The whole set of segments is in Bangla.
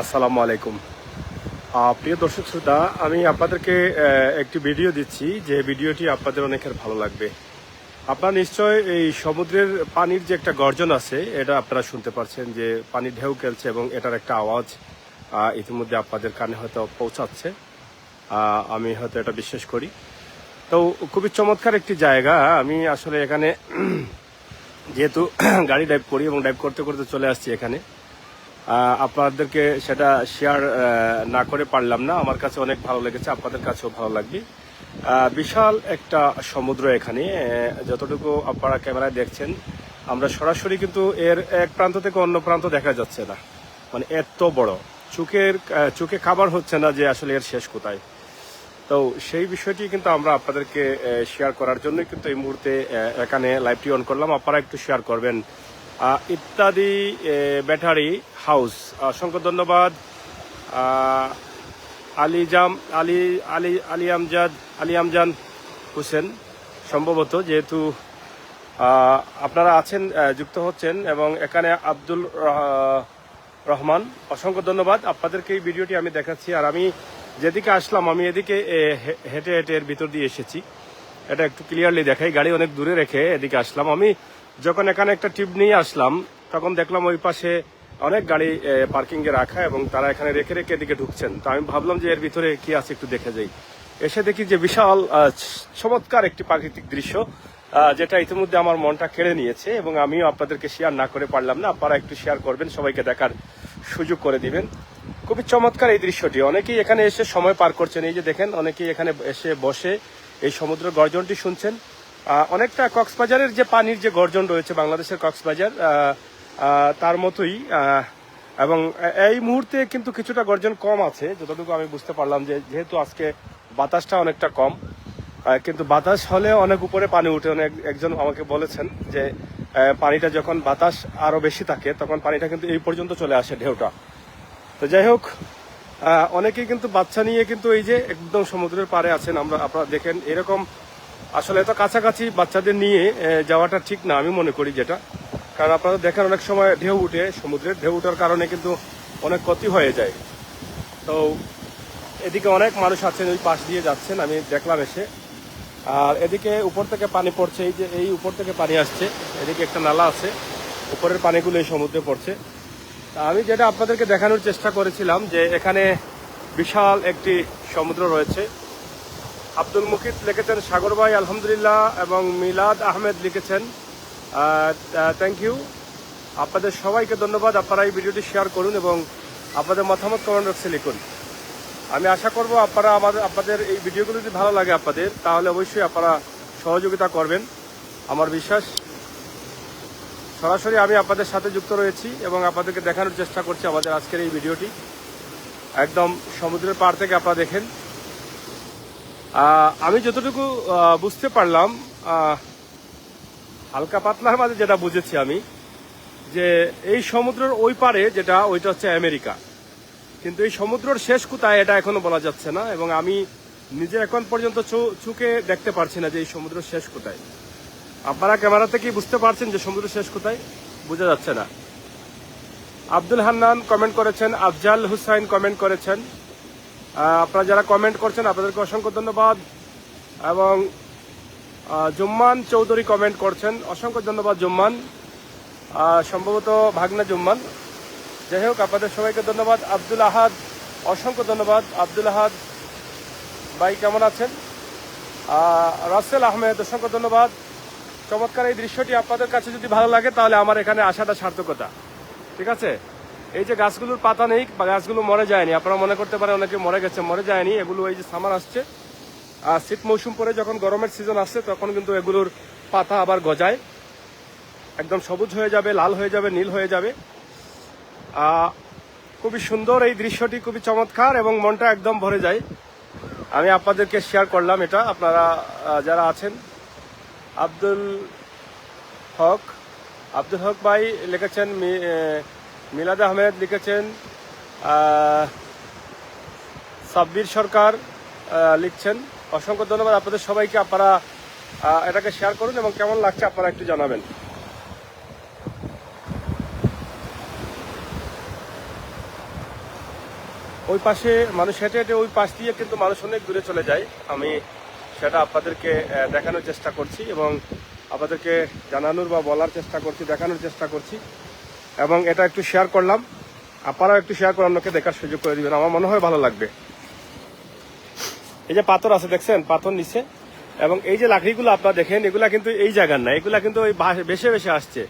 আসসালামু আলাইকুম। প্রিয় দর্শক শ্রোতা, আমি আপনাদেরকে একটি ভিডিও দিচ্ছি, যে ভিডিওটি আপনাদের অনেকের ভালো লাগবে। আপনারা নিশ্চয় এই সমুদ্রের পানির যে একটা গর্জন আছে, এটা আপনারা শুনতে পারছেন যে পানি ঢেউ খেলছে এবং এটার একটা আওয়াজ ইতিমধ্যে আপনাদের কানে হয়তো পৌঁছাচ্ছে। আমি হয়তো এটা বিশ্বাস করি। তো খুবই চমৎকার একটি জায়গা। আমি আসলে এখানে যেহেতু গাড়ি ড্রাইভ করি এবং ড্রাইভ করতে করতে চলে আসছি এখানে। আপনাদেরকে সেটা শেয়ার না করে পারলাম না। আমার কাছে অনেক ভালো লেগেছে আপনাদের কাছেও ভালো লাগবে। বিশাল একটা সমুদ্র এখানে যতটুকু আপনারা ক্যামেরায় দেখছেন আমরা সরাসরি কিন্তু এর এক প্রান্ত থেকে অন্য প্রান্ত দেখা যাচ্ছে না। মানে এত বড়। আহ, চোখে খাবার হচ্ছে না যে আসলে এর শেষ কোথায়। তো সেই বিষয়টি কিন্তু আমরা আপনাদেরকে শেয়ার করার জন্য কিন্তু এই মুহূর্তে এখানে লাইভটি অন করলাম। আপনারা একটু শেয়ার করবেন। ইত্যাদি ব্যাটারি হাউস। অসংখ্য ধন্যবাদ। আলিজাম আলী আলী আলী আমজাদ, আলী আমজান হোসেন, সম্ভবত যেহেতু আপনারা আছেন যুক্ত হচ্ছেন, এবং এখানে আব্দুল রহমান, অসংখ্য ধন্যবাদ। আপনাদেরকে এই ভিডিওটি আমি দেখাচ্ছি, আর আমি যেদিকে আসলাম, আমি এদিকে হেঁটে হেঁটে এর ভিতর দিয়ে এসেছি। এটা একটু ক্লিয়ারলি দেখাই, গাড়ি অনেক দূরে রেখে এদিকে আসলাম। আমি যখন এখানে একটা টিপ নিয়ে আসলাম, তখন দেখলাম ওই পাশে অনেক গাড়ি পার্কিং এ রাখা এবং তারা এখানে রেখে রেখে এদিকে ঢুকছেন। তো আমি ভাবলাম যে এর ভিতরে কি আছে একটু দেখে যাই। এসে দেখি যে বিশাল চমৎকার একটি প্রাকৃতিক দৃশ্য যেটা ইতিমধ্যে আমার মনটা কেড়ে নিয়েছে এবং আমিও আপনাদেরকে শেয়ার না করে পারলাম না। আপনারা একটু শেয়ার করবেন, সবাইকে দেখার সুযোগ করে দিবেন। খুবই চমৎকার এই দৃশ্যটি। অনেকেই এখানে এসে সময় পার করছেন। এই যে দেখেন, অনেকেই এখানে এসে বসে এই সমুদ্র গর্জনটি শুনছেন। অনেকটা কক্সবাজারের যে পানির যে গর্জন রয়েছে, বাংলাদেশের কক্সবাজার তার মতোই এবং এই মুহূর্তে কিন্তু কিছুটা গর্জন কম আছে, যতটুকু আমি বুঝতে পারলাম যে যেহেতু আজকে বাতাসটা অনেকটা কম কিন্তু বাতাস হলে অনেক উপরে পানি উঠে, অনেক একজন আমাকে বলেছেন যে পানিটা যখন বাতাস আরও বেশি থাকে, তখন পানিটা কিন্তু এই পর্যন্ত চলে আসে ঢেউটা। তো যাই হোক অনেকেই কিন্তু বাচ্চা নিয়ে কিন্তু এই যে একদম সমুদ্রের পাড়ে আছেন, আমরা আপনারা দেখেন, এরকম আসলে এত কাছাকাছি বাচ্চাদের নিয়ে যাওয়াটা ঠিক না, আমি মনে করি যেটা। কারণ আপনারা দেখেন অনেক সময় ঢেউ উঠে, সমুদ্রের ঢেউ উঠার কারণে কিন্তু অনেক ক্ষতি হয়ে যায়। তো এদিকে অনেক মানুষ আছেন, ওই পাশ দিয়ে যাচ্ছেন, আমি দেখলাম এসে। আর এদিকে উপর থেকে পানি পড়ছে, এই যে এই উপর থেকে পানি আসছে, এদিকে একটা নালা আছে, উপরের পানিগুলো এই সমুদ্রে পড়ছে। আমি যেটা আপনাদেরকে দেখানোর চেষ্টা করেছিলাম যে এখানে বিশাল একটি সমুদ্র রয়েছে। আব্দুল মুকিত লিখেছেন, সাগর ভাই আলহামদুলিল্লাহ এবং মিলাদ আহমেদ লিখেছেন থ্যাংক ইউ আপনাদের সবাইকে ধন্যবাদ। আপনারা এই ভিডিওটি শেয়ার করুন এবং আপনাদের মতামত কমেন্ট বক্সে লিখুন। আমি আশা করব আপনারা আমাদের, আপনাদের এই ভিডিওগুলো যদি ভালো লাগে আপনাদের, তাহলে অবশ্যই আপনারা সহযোগিতা করবেন। আমার বিশ্বাস, সরাসরি আমি আপনাদের সাথে যুক্ত রয়েছি এবং আপনাদেরকে দেখানোর চেষ্টা করছি আমাদের আজকের এই ভিডিওটি। একদম সমুদ্রের পাড় থেকে আপনারা দেখেন। আমি যতটুকু বুঝতে পারলাম হালকা পাতলার মাঝে যেটা বুঝেছি আমি, যে এই সমুদ্রের ওই পারে যেটা, ওইটা হচ্ছে আমেরিকা। কিন্তু এই সমুদ্রের শেষ কোথায় এটা এখনও বলা যাচ্ছে না, এবং আমি নিজে এখন পর্যন্ত চো- চোখে দেখতে পারছি না যে এই সমুদ্রের শেষ কোথায়। আপনারা ক্যামেরা থেকে বুঝতে পারছেন যে সমুদ্রের শেষ কোথায়, বোঝা যাচ্ছে না। আব্দুল হান্নান কমেন্ট করেছেন, আফজাল হুসাইন কমেন্ট করেছেন। আপনারা যারা কমেন্ট করছেন, আপনাদেরকে অসংখ্য ধন্যবাদ। এবং জুম্মান চৌধুরী কমেন্ট করছেন। অসংখ্য ধন্যবাদ জুম্মান। সম্ভবত ভাগনা জুম্মান। যাই হোক, আপনাদের সবাইকে ধন্যবাদ। আব্দুল আহাদ, অসংখ্য ধন্যবাদ। আব্দুল আহাদ ভাই, কেমন আছেন? রাসেল আহমেদ, অসংখ্য ধন্যবাদ। চমৎকার এই দৃশ্যটি আপনাদের কাছে যদি ভালো লাগে, তাহলে আমার এখানে আসাটা সার্থকতা। ঠিক আছে? এই যে গাছগুলোর পাতা নেই, বা গাছগুলো মরে যায়নি। আপনারা মনে করতে পারেন, অনেকে মরে গেছে, মরে যায়নি। এগুলো এই যে সামার আসছে। শীত মৌসুম পরে যখন গরমের সিজন আসছে তখন কিন্তু এগুলোর পাতা আবার গজায়। একদম সবুজ হয়ে যাবে, লাল হয়ে যাবে, নীল হয়ে যাবে। খুবই সুন্দর এই দৃশ্যটি, খুবই চমৎকার এবং মনটা একদম ভরে যায়। আমি আপনাদেরকে শেয়ার করলাম এটা, আপনারা যারা আছেন। আব্দুল হক আব্দুল হক ভাই লিখেছেন মিলাদ আহমেদ লিখেছেন সাব্বির সরকার লিখছেন। অসংখ্য ধন্যবাদ আপনাদের সবাইকে। আপনারা এটাকে শেয়ার করুন এবং কেমন লাগছে আপনারা একটু জানাবেন। ওই পাশে মানুষ হেঁটে হেঁটে ওই পাশ দিয়ে কিন্তু মানুষ অনেক দূরে চলে যায়। আমি সেটা আপনাদেরকে দেখানোর চেষ্টা করছি এবং আপনাদেরকে জানানোর বা বলার চেষ্টা করছি, দেখানোর চেষ্টা করছি এবং এটা একটু শেয়ার করলাম। আপনারাও একটু শেয়ার করে অন্যকে দেখার সুযোগ করে দিবেন। আমার মনে হয় ভালো লাগবে। এই যে পাথর আছে দেখছেন, পাথর নিচে। এবং এই যে লাকড়িগুলো আপনারা দেখেন, এগুলা কিন্তু এই জায়গার না, এগুলা কিন্তু ওই বেশে বেশে আসছে।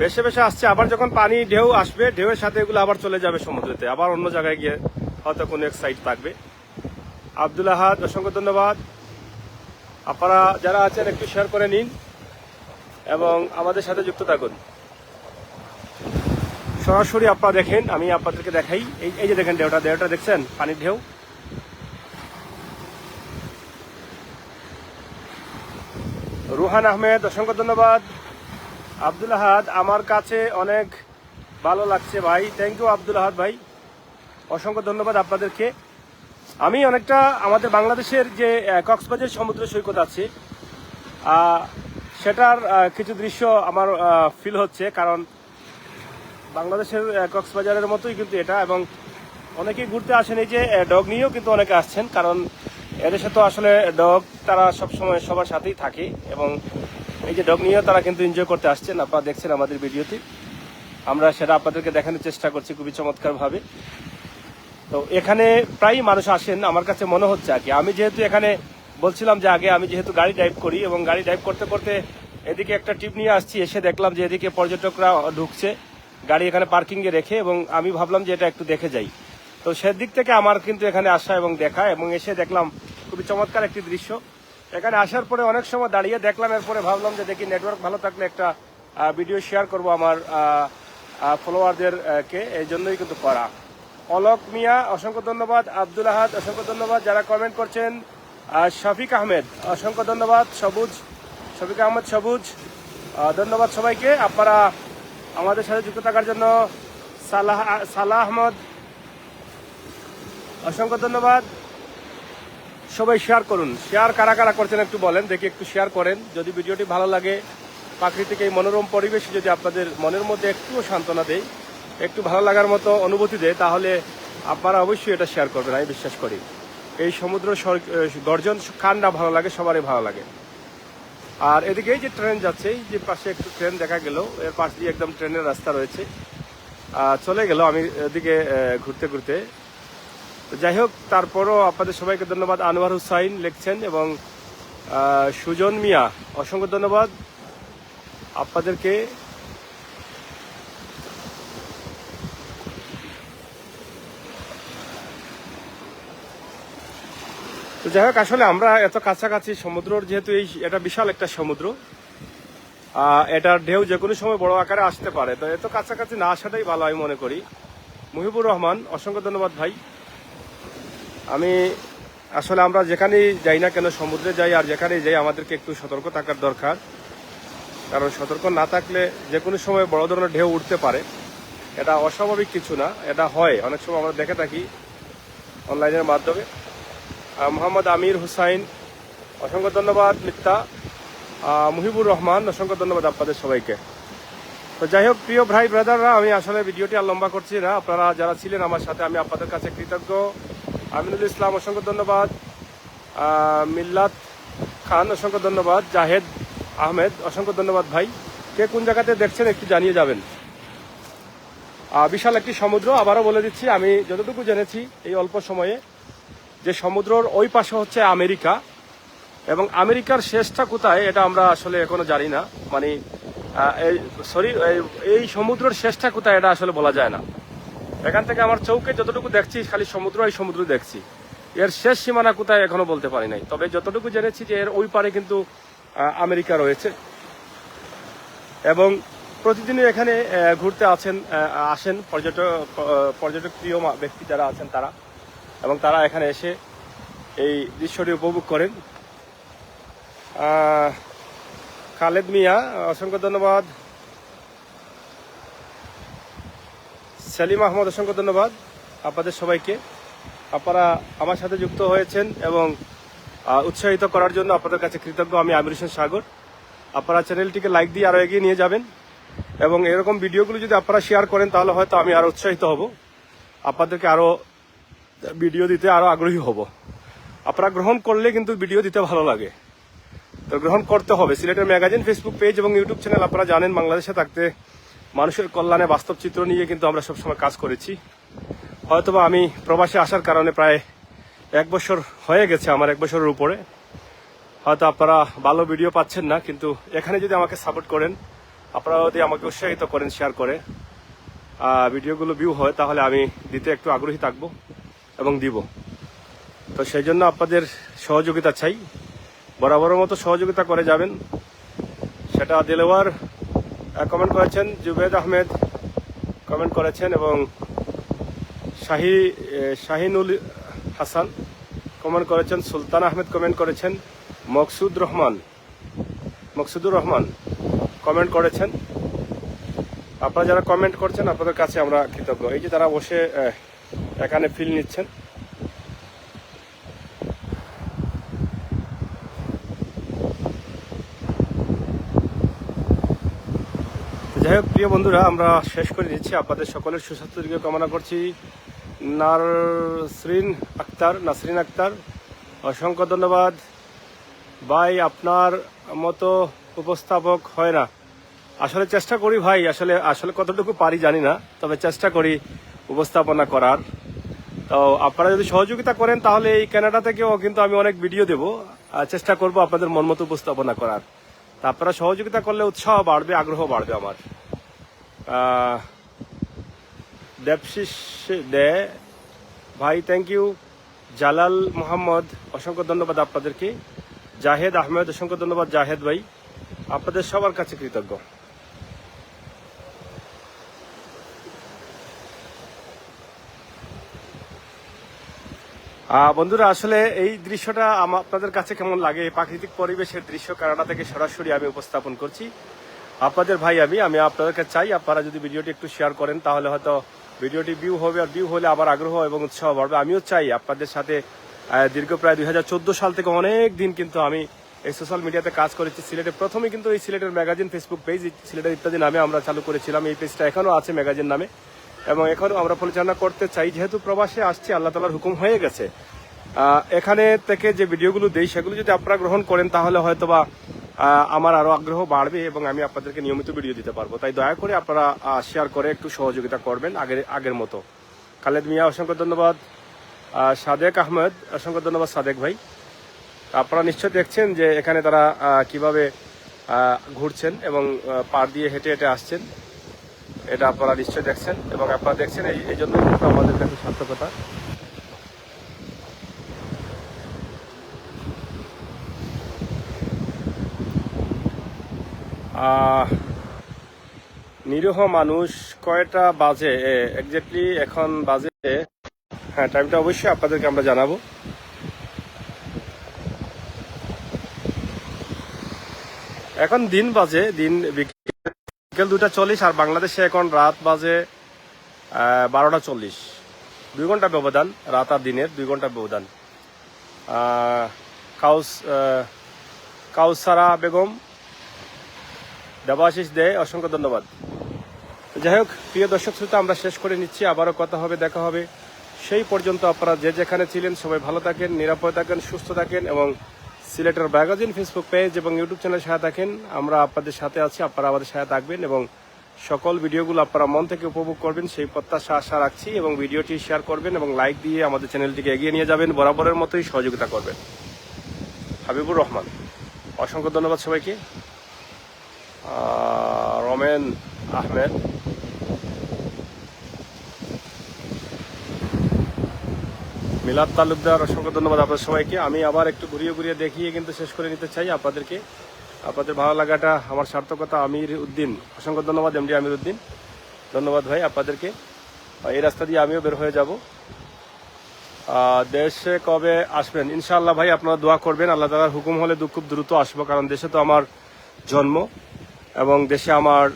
বেশে বেশে আসছে, আবার যখন পানি ঢেউ আসবে, ঢেউয়ের সাথে এগুলো আবার চলে যাবে সমুদ্রতে। আবার অন্য জায়গায় গিয়ে হয়তো কোনো এক সাইড থাকবে। আব্দুল আহাদ, অসংখ্য ধন্যবাদ। আপনারা যারা আছেন, একটু শেয়ার করে নিন এবং আমাদের সাথে যুক্ত থাকুন। সরাসরি আপনারা দেখেন, আমি আপনাদেরকে দেখাই। এই এই যে দেখেন ঢেউটা ঢেউটা দেখছেন? পানির ঢেউ। রুহান আহমেদ, অসংখ্য ধন্যবাদ। আব্দুল আহাদ, আমার কাছে অনেক ভালো লাগছে ভাই। থ্যাংক ইউ আব্দুল আহাদ ভাই। অসংখ্য ধন্যবাদ আপনাদেরকে। আমি অনেকটা আমাদের বাংলাদেশের যে কক্সবাজার সমুদ্র সৈকত আছে সেটার কিছু দৃশ্য আমার ফিল হচ্ছে। কারণ বাংলাদেশের কক্সবাজারের মতোই কিন্তু এটা এবং অনেকেই ঘুরতে আসেন। এই যে ডগ নিয়েও কিন্তু অনেকে আসছেন। কারণ এদেশে তো আসলে ডগ তারা সবসময় সবার সাথেই থাকে এবং এই যে ডগ নিয়েও তারা কিন্তু এনজয় করতে আসছেন আপনারা দেখছেন আমাদের ভিডিওতে আমরা সেটা আপনাদেরকে দেখানোর চেষ্টা করছি খুবই চমৎকারভাবে। তো এখানে প্রায়ই মানুষ আসেন। আমার কাছে মনে হচ্ছে আর কি আমি যেহেতু এখানে বলছিলাম যে আগে আমি যেহেতু গাড়ি ড্রাইভ করি এবং গাড়ি ড্রাইভ করতে করতে এদিকে একটা ট্রিপ নিয়ে আসছি, এসে দেখলাম যে এদিকে পর্যটকরা ঢুকছে, গাড়ি এখানে পার্কিংয়ে রেখে এবং আমি ভাবলাম যে এটা একটু দেখে যাই। তো সেদিক থেকে আমার কিন্তু এখানে আসা এবং দেখা, এবং এসে দেখলাম খুবই চমৎকার একটি দৃশ্য। এখানে আসার পরে অনেক সময় দাঁড়িয়ে দেখলাম, এরপরে ভাবলাম যে দেখি নেটওয়ার্ক ভালো থাকলে একটা ভিডিও শেয়ার করব আমার ফলোয়ারদের কে, এই জন্যই কিন্তু করা। অলক মিয়া, অসংখ্য ধন্যবাদ। আব্দুল আহাদ, অসংখ্য ধন্যবাদ। যারা কমেন্ট করছেন শফিক আহমেদ, অসংখ্য ধন্যবাদ। সবুজ, শফিক আহমেদ, সবুজ। ধন্যবাদ সবাইকে। আপনারা আমাদের সাথে যুক্ত থাকার জন্য সালাহ সালাহ আহমদ অসংখ্য ধন্যবাদ। সবাই শেয়ার করুন। শেয়ার কারা কারা করছেন একটু বলেন, দেখি একটু শেয়ার করেন। যদি ভিডিওটি ভালো লাগে, প্রাকৃতিক এই মনোরম পরিবেশে যদি আপনাদের মনের মধ্যে একটুও সান্ত্বনা দেয়, একটু ভালো লাগার মতো অনুভূতি দেয়, তাহলে আপনারা অবশ্যই এটা শেয়ার করবেন, আমি বিশ্বাস করি। এই সমুদ্র গর্জন না ভালো লাগে, সবারই ভালো লাগে। আর এদিকে এই যে ট্রেন যাচ্ছে, এই যে পাশে একটু ট্রেন দেখা গেল, এর পাশ দিয়ে একদম ট্রেনের রাস্তা রয়েছে। চলে গেল, আমি এদিকে ঘুরতে ঘুরতে। যাই হোক তারপরও আপনাদের সবাইকে ধন্যবাদ। আনোয়ার হুসাইন লিখছেন এবং সুজন মিয়া, অসংখ্য ধন্যবাদ। আপনাদেরকে তো যাই হোক, আসলে আমরা এত কাছাকাছি, সমুদ্রর যেহেতু এই, এটা বিশাল একটা সমুদ্র এটার ঢেউ যে কোনো সময় বড় আকারে আসতে পারে। তো এত কাছাকাছি না আসাটাই ভালো আমি মনে করি। মুহিবুর রহমান, অসংখ্য ধন্যবাদ ভাই। আমি আসলে আমরা যেখানেই যাই না কেন সমুদ্রে যাই আর যেখানেই যাই, আমাদেরকে একটু সতর্ক থাকার দরকার। কারণ সতর্ক না থাকলে যে কোনো সময় বড় ধরনের ঢেউ উঠতে পারে। এটা অস্বাভাবিক কিছু না, এটা হয়। অনেক সময় আমরা দেখে থাকি অনলাইনের মাধ্যমে। মোহাম্মদ আমির হুসাইন, অসংখ্য ধন্যবাদ মিথ্যা মুহিবুর রহমান, অসংখ্য ধন্যবাদ আপনাদের সবাইকে। তো যাই হোক, প্রিয় ভাই, ব্রাদাররা, আমি আসলে ভিডিওটি আর লম্বা করছি না। আপনারা যারা ছিলেন আমার সাথে, আমি আপনাদের কাছে কৃতজ্ঞ। আমিনুল ইসলাম, অসংখ্য ধন্যবাদ। মিল্লাত খান, অসংখ্য ধন্যবাদ। জাহেদ আহমেদ, অসংখ্য ধন্যবাদ ভাই। কে কোন জায়গাতে দেখছেন একটু জানিয়ে যাবেন। বিশাল একটি সমুদ্র, আবারও বলে দিচ্ছি, আমি যতটুকু জেনেছি এই অল্প সময়ে, যে সমুদ্রর ওই পাশে হচ্ছে আমেরিকা, এবং আমেরিকার শেষটা কোথায় এটা আমরা আসলে এখনও জানি না। মানে সরি এই সমুদ্রের শেষটা কোথায় এটা আসলে বলা যায় না। এখান থেকে আমার চৌকে যতটুকু দেখছি, খালি সমুদ্র এই সমুদ্র দেখছি। এর শেষ সীমানা কোথায় এখনও বলতে পারি নাই। তবে যতটুকু জেনেছি যে এর ওই পারে কিন্তু আমেরিকা রয়েছে। এবং প্রতিদিনই এখানে ঘুরতে আছেন আসেন পর্যটক পর্যটক প্রিয় ব্যক্তি যারা আছেন তারা। এবং তারা এখানে এসে এই দৃশ্যটি উপভোগ করেন। খালেদ মিয়া, অসংখ্য ধন্যবাদ। সেলিম আহমদ, অসংখ্য ধন্যবাদ আপনাদের সবাইকে। আপনারা আমার সাথে যুক্ত হয়েছেন এবং উৎসাহিত করার জন্য আপনাদের কাছে কৃতজ্ঞ আমি আমির হোসেন সাগর। আপনারা চ্যানেলটিকে লাইক দিয়ে আরও এগিয়ে নিয়ে যাবেন এবং এরকম ভিডিওগুলো যদি আপনারা শেয়ার করেন তাহলে হয়তো আমি আরও উৎসাহিত হব। আপনাদেরকে আরও ভিডিও দিতে আরও আগ্রহী হব। আপনারা গ্রহণ করলে কিন্তু ভিডিও দিতে ভালো লাগে। তো গ্রহণ করতে হবে। সিলেটের ম্যাগাজিন, ফেসবুক পেজ এবং ইউটিউব চ্যানেল আপনারা জানেন বাংলাদেশে থাকতে মানুষের কল্যাণে বাস্তব চিত্র নিয়ে কিন্তু আমরা সবসময় কাজ করেছি। হয়তোবা আমি প্রবাসে আসার কারণে প্রায় এক বছর হয়ে গেছে আমার এক বছরের উপরে। হয়তো আপনারা ভালো ভিডিও পাচ্ছেন না, কিন্তু এখানে যদি আমাকে সাপোর্ট করেন, আপনারা যদি আমাকে উৎসাহিত করেন শেয়ার করে ভিডিওগুলো ভিউ হয়, তাহলে আমি দিতে একটু আগ্রহী থাকব এবং দিব। তো সেই জন্য আপনাদের সহযোগিতা চাই। বরাবরের মতো সহযোগিতা করে যাবেন। সেটা দিলওয়ার কমেন্ট করেছেন জুবেদ আহমেদ। কমেন্ট করেছেন এবং শাহি শাহিনুল হাসান কমেন্ট করেছেন, সুলতান আহমেদ কমেন্ট করেছেন, মকসুদ রহমান, মকসুদুর রহমান কমেন্ট করেছেন। আপনারা যারা কমেন্ট করছেন, আপনাদের কাছে আমরা কৃতজ্ঞ। এই যে তারা বসে এখানে ফিল নিচ্ছেন। যাই হোক, প্রিয় বন্ধুরা, আমরা শেষ করে দিচ্ছি। আপনাদের সকলের সুস্বাস্থ্য দিকে কামনা করছি। নাসরিন আক্তার নাসরিন আক্তার, অসংখ্য ধন্যবাদ। ভাই, আপনার মতো উপস্থাপক হয় না। আসলে চেষ্টা করি ভাই, আসলে আসলে কতটুকু পারি জানি না, তবে চেষ্টা করি উপস্থাপনা করার। তো আপনারা যদি সহযোগিতা করেন, তাহলে এই কানাডা থেকেও কিন্তু আমি অনেক ভিডিও দেব। চেষ্টা করব আপনাদের মন মতো উপস্থাপনা করার। তা আপনারা সহযোগিতা করলে উৎসাহ বাড়বে, আগ্রহ বাড়বে আমার। দেবশিস দে, ভাই থ্যাংক ইউ জালাল মোহাম্মদ, অসংখ্য ধন্যবাদ আপনাদেরকে। জাহেদ আহমেদ, অসংখ্য ধন্যবাদ জাহেদ ভাই। আপনাদের সবার কাছে কৃতজ্ঞ। বন্ধুরা, আসলে এই দৃশ্যটা আপনাদের কাছে কেমন লাগে? প্রাকৃতিক পরিবেশের দৃশ্য কানাডা থেকে সরাসরি আমি উপস্থাপন করছি। আপনাদের ভাই আমি আমি আপনাদেরকে চাই আপনারা যদি ভিডিওটি একটু শেয়ার করেন, তাহলে হয়তো ভিডিওটি ভিউ হবে আর ভিউ হলে আবার আগ্রহ এবং উৎসাহ বাড়বে। আমিও চাই আপনাদের সাথে দীর্ঘ প্রায় দুই হাজার চোদ্দ সাল থেকে অনেক দিন কিন্তু আমি এই সোশ্যাল মিডিয়াতে কাজ করেছি। সিলেটে প্রথমে কিন্তু এই সিলেটের ম্যাগাজিন ফেসবুক পেজ সিলেটের ইত্যাদি নামে আমরা চালু করেছিলাম। এই পেজটা এখনও আছে ম্যাগাজিন নামে। এবং এখনও আমরা পরিচালনা করতে চাই। যেহেতু প্রবাসে আসছি, আল্লাহ তালার হুকুম হয়ে গেছে। এখানে থেকে যে ভিডিওগুলো দেই, সেগুলো যদি আপনারা গ্রহণ করেন, তাহলে হয়তো বা আমার আরও আগ্রহ বাড়বে এবং আমি আপনাদেরকে নিয়মিত ভিডিও দিতে পারব। তাই দয়া করে আপনারা শেয়ার করে একটু সহযোগিতা করবেন আগের আগের মতো। খালেদ মিয়া, অসংখ্য ধন্যবাদ। সাদেক আহমেদ, অসংখ্য ধন্যবাদ সাদেক ভাই। আপনারা নিশ্চয় দেখছেন যে এখানে তারা কীভাবে ঘুরছেন এবং পাড় দিয়ে হেঁটে হেঁটে আসছেন। এটা আপনারা নিশ্চয় দেখছেন এবং আপনারা দেখছেন এই জন্য আমাদের কাছে সার্থকতা। নিরীহ মানুষ কয়টা বাজে? এক্স্যাক্টলি এখন বাজে হ্যাঁ টাইমটা অবশ্যই আপনাদেরকে আমরা জানাব। এখন দিন বাজে, দিন বিকেল দুটা চল্লিশ আর বাংলাদেশে এখন রাত বাজে বারোটা চল্লিশ। দুই ঘণ্টা ব্যবধান, রাত আর দিনের দুই ঘণ্টা ব্যবধান। কাউস কাউসারা বেগম, দেবাশিস দে, অসংখ্য ধন্যবাদ। যাই হোক, প্রিয় দর্শক শ্রোতা, আমরা শেষ করে নিচ্ছি। আবারও কথা হবে, দেখা হবে। সেই পর্যন্ত আপনারা যে যেখানে ছিলেন, সবাই ভালো থাকেন, নিরাপদ থাকেন, সুস্থ থাকেন এবং সিলেটের ম্যাগাজিন ফেসবুক পেজ এবং ইউটিউব চ্যানেল সাথে থাকেন। আমরা আপনাদের সাথে আছি, আপনারা আমাদের সাথে থাকবেন এবং সকল ভিডিওগুলো আপনারা মন থেকে উপভোগ করবেন, সেই প্রত্যাশা আশা রাখছি এবং ভিডিওটি শেয়ার করবেন এবং লাইক দিয়ে আমাদের চ্যানেলটিকে এগিয়ে নিয়ে যাবেন, বরাবরের মতোই সহযোগিতা করবেন। হাবিবুর রহমান, অসংখ্য ধন্যবাদ সবাইকে। রমেন আহমেদ মিলাদ তালুকদার, অসংখ্য ধন্যবাদ আপনাদের সবাইকে। আমি আবার একটু ঘুরিয়ে ঘুরিয়ে দেখিয়ে কিন্তু শেষ করে নিতে চাই আপনাদেরকে। আপনাদের ভালো লাগাটা, আমার সার্থকতা আমির উদ্দিন। অসংখ্য ধন্যবাদ, এমডি আমির উদ্দিন। ধন্যবাদ ভাই আপনাদেরকে। এই রাস্তা দিয়ে আমিও বের হয়ে যাব। দেশে কবে আসবেন? ইনশাআল্লাহ ভাই আপনারা দোয়া করবেন। আল্লাহ তালার হুকুম হলে খুব দ্রুত আসব, কারণ দেশে তো আমার জন্ম এবং দেশে আমার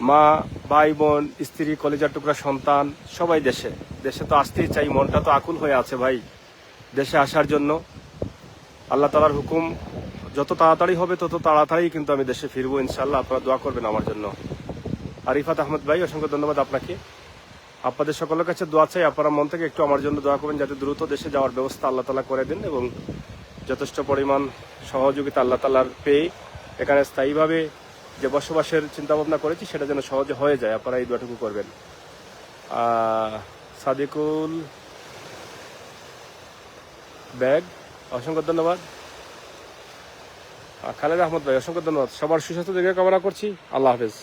মা, ভাই, বোন, স্ত্রী, কলেজার টুকরা সন্তান, সবাই দেশে। দেশে তো আসতেই চাই, মনটা তো আকুল হয়ে আছে ভাই। দেশে আসার জন্য আল্লাহ তালার হুকুম, যত তাড়াতাড়ি হবে তত তাড়াতাড়ি কিন্তু আমি দেশে ফিরবো ইনশাল্লাহ আপনারা দোয়া করবেন আমার জন্য। আরিফাত আহমদ ভাই, অসংখ্য ধন্যবাদ আপনাকে। আপনাদের সকলের কাছে দোয়া চাই, আপনারা মন থেকে একটু আমার জন্য দোয়া করবেন, যাতে দ্রুত দেশে যাওয়ার ব্যবস্থা আল্লাহ তালা করে দিন এবং যথেষ্ট পরিমাণ সহযোগিতা আল্লাহ তালার পেয়ে এখানে স্থায়ীভাবে যে বসবাসের চিন্তা ভাবনা করেছি, সেটা যেন সহজে হয়ে যায়। আপনারা এই দুটুকু করবেন। সাদিকুল ব্যাগ, অসংখ্য ধন্যবাদ। খালেদ আহমদ ভাই, অসংখ্য ধন্যবাদ। সবার সুস্বাস্থ্য দেখে কামনা করছি। আল্লাহ হাফেজ।